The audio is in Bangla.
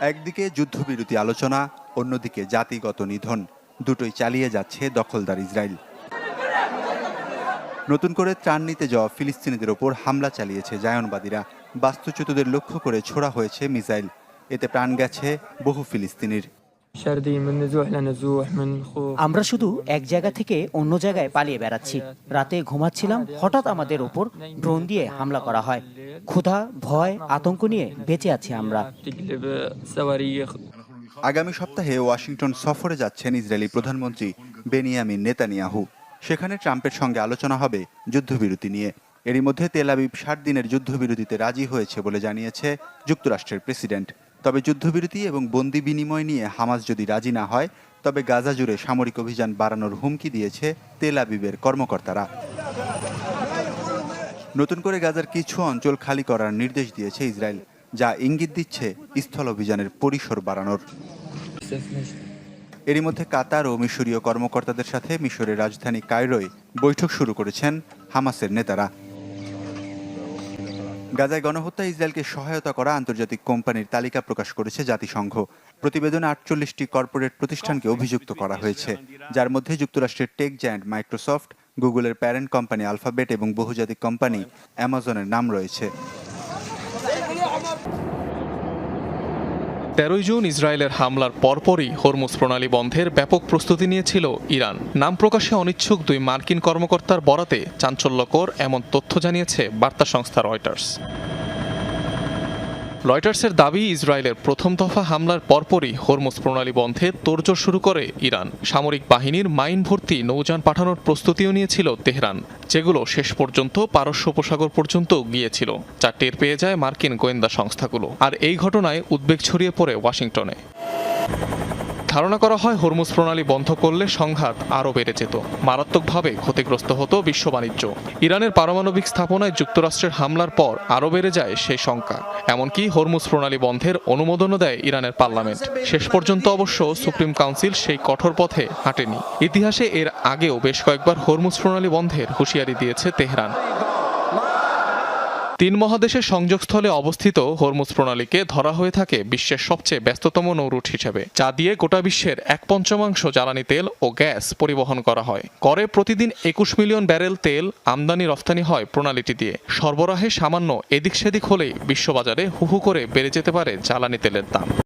একদিকে যুদ্ধবিরতি আলোচনা, অন্যদিকে জাতিগত নিধন। দুটোই চালিয়ে যাচ্ছে দখলদার ইসরায়েল। নতুন করে ত্রাণ নিতে যাওয়া ফিলিস্তিনিদের ওপর হামলা চালিয়েছে জায়নবাদীরা। বাস্তুচ্যুতদের লক্ষ্য করে ছোড়া হয়েছে মিসাইল। এতে প্রাণ গেছে বহু ফিলিস্তিনির। আমরা শুধু এক জায়গা থেকে অন্য জায়গায় পালিয়ে বেড়াচ্ছি। রাতে ঘুমাচ্ছিলাম, হঠাৎ আমাদের ওপর ড্রোন দিয়ে হামলা করা হয়। ক্ষুধা, ভয়, আতঙ্ক নিয়ে বেঁচে আছি আমরা। আগামী সপ্তাহে ওয়াশিংটন সফরে যাচ্ছেন ইসরায়েলি প্রধানমন্ত্রী বেনিয়ামিন নেতানিয়াহু। সেখানে ট্রাম্পের সঙ্গে আলোচনা হবে যুদ্ধবিরতি নিয়ে। এরই মধ্যে তেলাবিব ষাট দিনের যুদ্ধবিরতিতে রাজি হয়েছে বলে জানিয়েছে যুক্তরাষ্ট্রের প্রেসিডেন্ট। তবে যুদ্ধবিরতি এবং বন্দি বিনিময় নিয়ে হামাস যদি রাজি না হয়, তবে গাজা জুড়ে সামরিক অভিযান বাড়ানোর হুমকি দিয়েছে তেলাবিবের কর্মকর্তারা। নতুন করে গাজার কিছু অঞ্চল খালি করার নির্দেশ দিয়েছে ইসরায়েল, যা ইঙ্গিত দিচ্ছে স্থল অভিযানের পরিসর বাড়ানোর। এরই মধ্যে কাতার ও মিশরীয় কর্মকর্তাদের সাথে মিশরের রাজধানী কায়রোয় বৈঠক শুরু করেছেন হামাসের নেতারা। গাজায় গণহত্যা ইসরায়েলকে সহায়তা করা আন্তর্জাতিক কোম্পানির তালিকা প্রকাশ করেছে জাতিসংঘ। প্রতিবেদনে আটচল্লিশটি কর্পোরেট প্রতিষ্ঠানকে অভিযুক্ত করা হয়েছে, যার মধ্যে যুক্তরাষ্ট্রের টেক জায়ান্ট মাইক্রোসফট গুগলের প্যারেন্ট কোম্পানি আলফাবেট এবং বহুজাতিক কোম্পানি অ্যামাজনের নাম রয়েছে। তেরোই জুন ইসরায়েলের হামলার পরপরই হরমুজ প্রণালী বন্ধের ব্যাপক প্রস্তুতি নিয়েছিল ইরান। নাম প্রকাশে অনিচ্ছুক দুই মার্কিন কর্মকর্তার বরাতে চাঞ্চল্যকর এমন তথ্য জানিয়েছে বার্তা সংস্থা রয়টার্স। রয়টার্সের দাবি, ইসরায়েলের প্রথম দফা হামলার পরপরই হরমুজ প্রণালী বন্ধে তোড়জোড় শুরু করে ইরান। সামরিক বাহিনীর মাইন ভর্তি নৌযান পাঠানোর প্রস্তুতিও নিয়েছিল তেহরান, যেগুলো শেষ পর্যন্ত পারস্য উপসাগর পর্যন্ত গিয়েছিল। যা টের পেয়ে যায় মার্কিন গোয়েন্দা সংস্থাগুলো। আর এই ঘটনায় উদ্বেগ ছড়িয়ে পড়ে ওয়াশিংটনে। ধারণা করা হয় হরমুজ প্রণালী বন্ধ করলে সংঘাত আরও বেড়ে যেত। মারাত্মকভাবে ক্ষতিগ্রস্ত হতো বিশ্ব বাণিজ্য। ইরানের পারমাণবিক স্থাপনায় যুক্তরাষ্ট্রের হামলার পর আরও বেড়ে যায় সেই শঙ্কা এমনকি হরমুজ প্রণালী বন্ধের অনুমোদনও দেয় ইরানের পার্লামেন্ট। শেষ পর্যন্ত অবশ্য সুপ্রিম কাউন্সিল সেই কঠোর পথে হাঁটেনি। ইতিহাসে এর আগেও বেশ কয়েকবার হরমুজ প্রণালী বন্ধের হুঁশিয়ারি দিয়েছে তেহরান। তিন মহাদেশের সংযোগস্থলে অবস্থিত হরমুজ প্রণালীকে ধরা হয়ে থাকে বিশ্বের সবচেয়ে ব্যস্ততম নৌরুট হিসেবে, যা দিয়ে গোটা বিশ্বের এক পঞ্চমাংশ জ্বালানি তেল ও গ্যাস পরিবহন করা হয়। করে প্রতিদিন একুশ মিলিয়ন ব্যারেল তেল আমদানি রফতানি হয় প্রণালীটি দিয়ে। সরবরাহে সামান্য এদিক সেদিক হলেই বিশ্ববাজারে হুহু করে বেড়ে যেতে পারে জ্বালানি তেলের দাম।